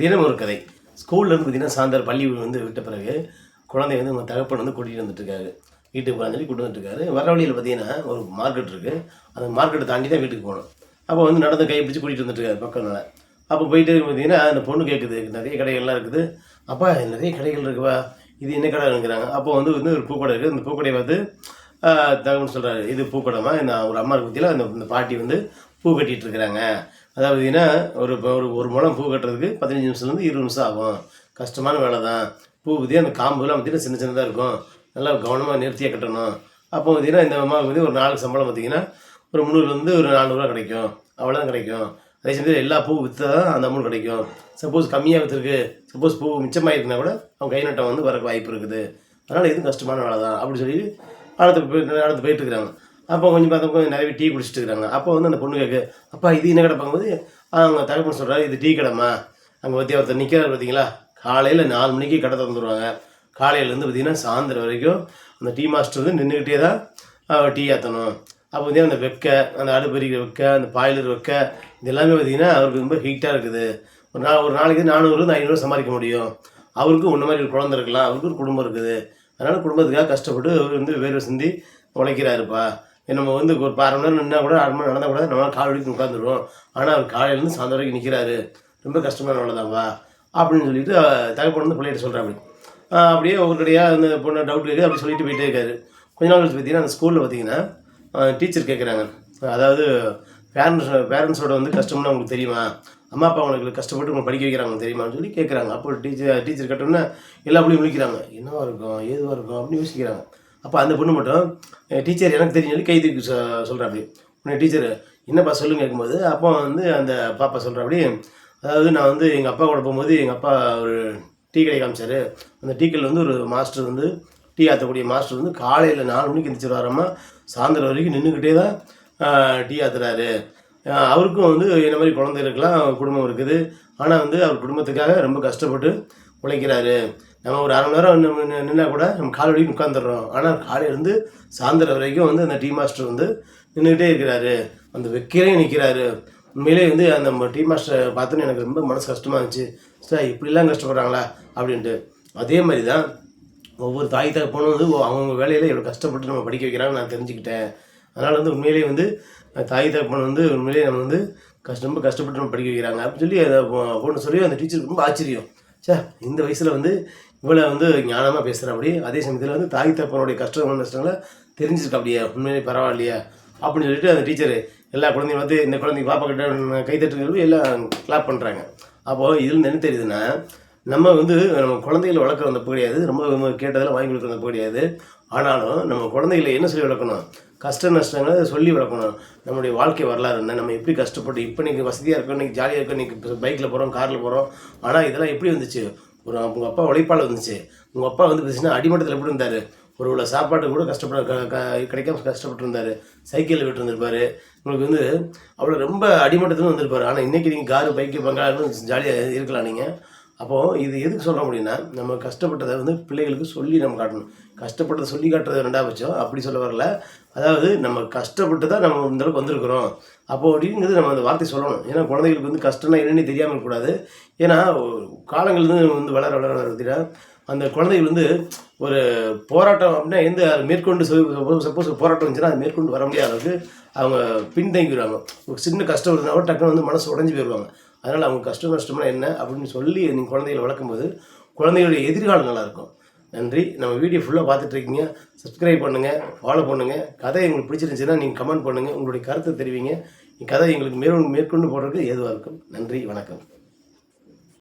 தினம் ஒரு கதை. ஸ்கூல்ல இருந்து பார்த்தீங்கன்னா சாயந்தரம் பள்ளி வந்து விட்ட பிறகு குழந்தை வந்து உங்கள் தகப்பன் வந்து கூட்டிகிட்டு வந்துட்டுருக்காரு. வீட்டுக்கு போகலான்னு சொல்லி கூட்டு வந்துட்டுருக்காரு. வர வழியில் பார்த்தீங்கன்னா ஒரு மார்க்கெட் இருக்குது அந்த மார்க்கெட்டை தாண்டி தான் வீட்டுக்கு போகணும். அப்போ வந்து நடந்து கை பிடிச்சி கூட்டிகிட்டு வந்துட்டுருக்காரு பக்கம்னால. அப்போ போயிட்டு பார்த்தீங்கன்னா அந்த பொண்ணு கேட்குது நிறைய கடைகள்லாம் இருக்குது. அப்பா நிறைய கடைகள் இருக்குப்பா. இது என்ன கடைங்கிறாங்க. அப்போ வந்து வந்து ஒரு பூக்கடை இருக்குது அந்த பூக்கடையை பார்த்து தகவல் சொல்கிறாரு இது பூக்கடைமா இந்த ஒரு அம்மா பற்றியில் அந்த இந்த பாட்டி வந்து பூ கட்டிகிட்டு இருக்கிறாங்க அதாவது பார்த்தீங்கன்னா ஒரு இப்போ ஒரு ஒரு முழம் பூ கட்டுறதுக்கு பதினஞ்சு நிமிஷத்துலேருந்து இருபது நிமிஷம் ஆகும். கஷ்டமான வேலை தான் பூ பற்றி அந்த காம்புலாம் பார்த்தீங்கன்னா சின்ன சின்னதாக இருக்கும். நல்லா கவனமாக நேர்த்தியாக கட்டணும். அப்போ பார்த்தீங்கன்னா இந்த அம்மாவுக்கு வந்து ஒரு நாளுக்கு சம்பளம் பார்த்தீங்கன்னா ஒரு முந்நூறுலேருந்து ஒரு நானூறுரூவா கிடைக்கும். அவ்வளோதான் கிடைக்கும். அதே சமயத்தில் எல்லா பூ விற்றா தான் அந்த அமௌண்ட் கிடைக்கும். சப்போஸ் கம்மியாக விற்றுருக்கு சப்போஸ் பூ மிச்சமாயிருக்குன்னா கூட அவங்க கை நட்டம் வந்து வரக்கு வாய்ப்பு இருக்குது. அதனால் எதுவும் கஷ்டமான வேலை தான் அப்படின்னு சொல்லி அடுத்து போய் அடுத்து போயிட்டுருக்குறாங்க அப்போ கொஞ்சம் பார்த்தப்போ நிறைய டீ குடிச்சிட்டு இருக்கிறாங்க அப்போ வந்து அந்த பொண்ணு கேட்கு அப்பா இது என்ன கடை பார்க்கும்போது? அவங்க தகப்பன் சொல்கிறாரு இது டீ கடைம்மா. அங்கே பற்றி ஒருத்தர் நிற்கிறார் பார்த்தீங்களா காலையில் நாலு மணிக்கு கடை திறந்துருவாங்க காலையிலேருந்து பார்த்தீங்கன்னா சாயந்தரம் வரைக்கும் அந்த டீ மாஸ்டர் வந்து நின்றுக்கிட்டே தான் டீ ஏற்றணும் அப்போ பார்த்தீங்கன்னா அந்த வெக்க அந்த அடுப்பெரிக்கிற வெக்க அந்த பாய்லர் வெக்க இது எல்லாமே பார்த்திங்கன்னா அவருக்கு ரொம்ப ஹீட்டாக இருக்குது. ஒரு நாள் ஒரு நாளைக்கு நானூறுலேருந்து ஐநூறு சம்பாதிக்க முடியும். அவருக்கும் ஒன்று மாதிரி ஒரு குழந்தை இருக்கலாம் அவருக்கு ஒரு குடும்பம் இருக்குது. அதனால் குடும்பத்துக்காக கஷ்டப்பட்டு அவர் வந்து வேர்வை சிந்தி உழைக்கிறாருப்பா. நம்ம வந்து ஒரு அரை மணி நேரம் நின்னா கூட அரை மணி நடந்தால் கூட நம்ம கால் வலிக்கு உட்காந்துருவோம். ஆனால் அவர் காலையிலேருந்து சாயந்தரம் வரைக்கும் நிற்கிறாரு ரொம்ப கஷ்டமான வேலைதான்ப்பா அப்படின்னு சொல்லிட்டு தகப்பன் வந்து பிள்ளைகிட்ட சொல்கிறாப்படி அப்படியே ஒவ்வொருடையாக அந்த பொண்ணு டவுட் இருக்குது அப்படி சொல்லிட்டு போயிட்டே இருக்காரு. கொஞ்ச நாள் கழிச்சு பார்த்தீங்கன்னா அந்த ஸ்கூலில் பார்த்தீங்கன்னா டீச்சர் கேட்குறாங்க அதாவது பேரண்ட்ஸ் பேரண்ட்ஸோட வந்து கஷ்டம்னு அவங்களுக்கு தெரியுமா? அம்மா அப்பா அவங்களுக்கு கஷ்டப்பட்டு உங்களை படிக்க வைக்கிறாங்க தெரியுமான்னு சொல்லி கேட்குறாங்க அப்போ டீச்சர் டீச்சர் கேட்டோன்னே எல்லா பிள்ளையும் விழிக்கிறாங்க என்னவாக இருக்கும் ஏதுவாக இருக்கும் அப்படின்னு யோசிக்கிறாங்க. அப்போ அந்த பொண்ணு மட்டும் டீச்சர் எனக்கு தெரியும் சொல்லி சொ சொல்கிறா அப்படி டீச்சர் என்னப்பா சொல்லுங்க கேட்கும்போது அப்போ வந்து அந்த பாப்பா சொல்கிறாப்படி அதாவது நான் வந்து எங்கள் அப்பா கூட போகும்போது எங்கள் அப்பா ஒரு டீ கடை காமிச்சாரு. அந்த டீ கடையில் வந்து ஒரு மாஸ்டர் வந்து டீ ஆற்றக்கூடிய மாஸ்டர் வந்து காலையில் நாலு மணிக்கு எந்திரிச்சு வராமல் சாயந்தரம் வரைக்கும் நின்றுக்கிட்டே தான் டீ ஆத்துறாரு. அவருக்கும் வந்து என்ன மாதிரி குழந்தைகளுக்கெல்லாம் குடும்பம் இருக்குது. ஆனால் வந்து அவர் குடும்பத்துக்காக ரொம்ப கஷ்டப்பட்டு உழைக்கிறாரு. நம்ம ஒரு அரை மணி நேரம் நின்னா கூட நம்ம கால் வரைக்கும் உட்காந்துடுறோம் ஆனால் காலையிலேருந்து சாயந்தரம் வரைக்கும் வந்து அந்த டீ மாஸ்டர் வந்து நின்றுக்கிட்டே இருக்கிறாரு. அந்த வெக்கையிலே நிற்கிறாரு உண்மையிலே வந்து அந்த டீ மாஸ்டரை பார்த்தோன்னு எனக்கு ரொம்ப மனசு கஷ்டமாக இருந்துச்சு. சார் இப்படிலாம் கஷ்டப்படுறாங்களா? அப்படின்ட்டு. அதே மாதிரி தான் ஒவ்வொரு தாய் தகப்பனும் வந்து அவங்க வேலையில் எவ்வளோ கஷ்டப்பட்டு நம்ம படிக்க வைக்கிறாங்க நான் தெரிஞ்சுக்கிட்டேன். அதனால் வந்து உண்மையிலேயே வந்து தாய் தகப்பன் வந்து உண்மையிலேயே நம்ம வந்து கஷ்ட ரொம்ப கஷ்டப்பட்டு நம்ம படிக்க வைக்கிறாங்க. அப்படின்னு சொல்லி அந்த பொண்ணு சொல்லி அந்த டீச்சருக்கு ரொம்ப ஆச்சரியம். சார் இந்த வயசில் வந்து இவ்வளோ வந்து ஞானமாக பேசுகிற அப்படி அதே சமயத்தில் வந்து தாய் தப்பனுடைய கஷ்டம் நஷ்டங்களை தெரிஞ்சிருக்கா அப்படியே உண்மையிலே பரவாயில்லையா அப்படின்னு சொல்லிட்டு அந்த டீச்சர் எல்லா குழந்தையும் வந்து இந்த குழந்தைங்க பாப்பா கிட்ட கைத்தட்டுங்கிறது எல்லாம் கிளாப் பண்ணுறாங்க அப்போது இதில் என்ன தெரியுதுன்னா நம்ம வந்து நம்ம குழந்தைகளை வளர்க்குற அந்த கிடையாது ரொம்ப கேட்டதெல்லாம் வாங்கி கொடுக்குற அந்த கிடையாது ஆனாலும் நம்ம குழந்தைகளை என்ன சொல்லி வளர்க்கணும்? கஷ்ட நஷ்டங்களை சொல்லி வளர்க்கணும். நம்மளுடைய வாழ்க்கை வரலாறு என்ன? நம்ம எப்படி கஷ்டப்பட்டு இப்போ நீங்கள் வசதியாக இருக்கோம் இன்றைக்கி ஜாலியாக இருக்கோம் இன்றைக்கி பைக்கில் போகிறோம் காரில் போகிறோம் ஆனால் இதெல்லாம் எப்படி வந்துச்சு? ஒரு உங்கள் அப்பா உழைப்பால் வந்துச்சு உங்கள் அப்பா வந்து பார்த்தீங்கன்னா அடிமட்டத்தில் எப்படி இருந்தார்? ஒரு உள்ள சாப்பாடு கூட கஷ்டப்பட க- கிடைக்காம கஷ்டப்பட்டுருந்தார். சைக்கிளில் விட்டுருந்துருப்பார். உங்களுக்கு வந்து அவ்வளோ ரொம்ப அடிமட்டத்தில் வந்திருப்பார் ஆனால் இன்றைக்கி நீங்கள் காரு பைக்கு பங்களான்னு ஜாலியாக இருக்கலாம் நீங்கள் அப்போது இது எதுக்கு சொல்ல முடியும்னா நம்ம கஷ்டப்பட்டதை வந்து பிள்ளைகளுக்கு சொல்லி நம்ம காட்டணும். கஷ்டப்பட்டதை சொல்லி காட்டுறது ரெண்டாவது பட்சம் அப்படி சொல்ல வரல. அதாவது நம்ம கஷ்டப்பட்டு தான் நம்ம இந்த அளவுக்கு வந்திருக்கிறோம். அப்போ அப்படிங்கிறது நம்ம அந்த வார்த்தை சொல்லணும். ஏன்னா குழந்தைகளுக்கு வந்து கஷ்டம்னா என்னென்னு தெரியாமல் இருக்கக்கூடாது. ஏன்னா காலங்கள் வந்து வளர வளர வளர்த்தினா பார்த்தீங்கன்னா அந்த குழந்தைகள் வந்து ஒரு போராட்டம் அப்படின்னா எந்த மேற்கொண்டு சப்போஸ் போராட்டம் இருந்துச்சுன்னா அது மேற்கொண்டு வர முடியாத அளவுக்கு அவங்க பின்தங்கிடுவாங்க. ஒரு சின்ன கஷ்டம் இருந்தால் கூட டக்குன்னு வந்து மனசு உடஞ்சி போயிடுவாங்க. அதனால் அவங்க கஷ்டம் நஷ்டம்னா என்ன அப்படின்னு சொல்லி நீங்கள் குழந்தைகளை வளர்க்கும்போது குழந்தைகளுடைய எதிர்காலம் நல்லாயிருக்கும். நன்றி. நம்ம வீடியோ ஃபுல்லாக பார்த்துட்ருக்கீங்க. சப்ஸ்கிரைப் பண்ணுங்கள் ஃபாலோ பண்ணுங்கள் கதை எங்களுக்கு பிடிச்சிருந்துச்சுன்னா நீங்கள் கமெண்ட் பண்ணுங்கள் உங்களுடைய கருத்தை தெரிவிங்க. கதை எங்களுக்கு மேற்கொண்டு மேற்கொண்டு போடுறதுக்கு ஏதுவாக இருக்கும். நன்றி. வணக்கம்.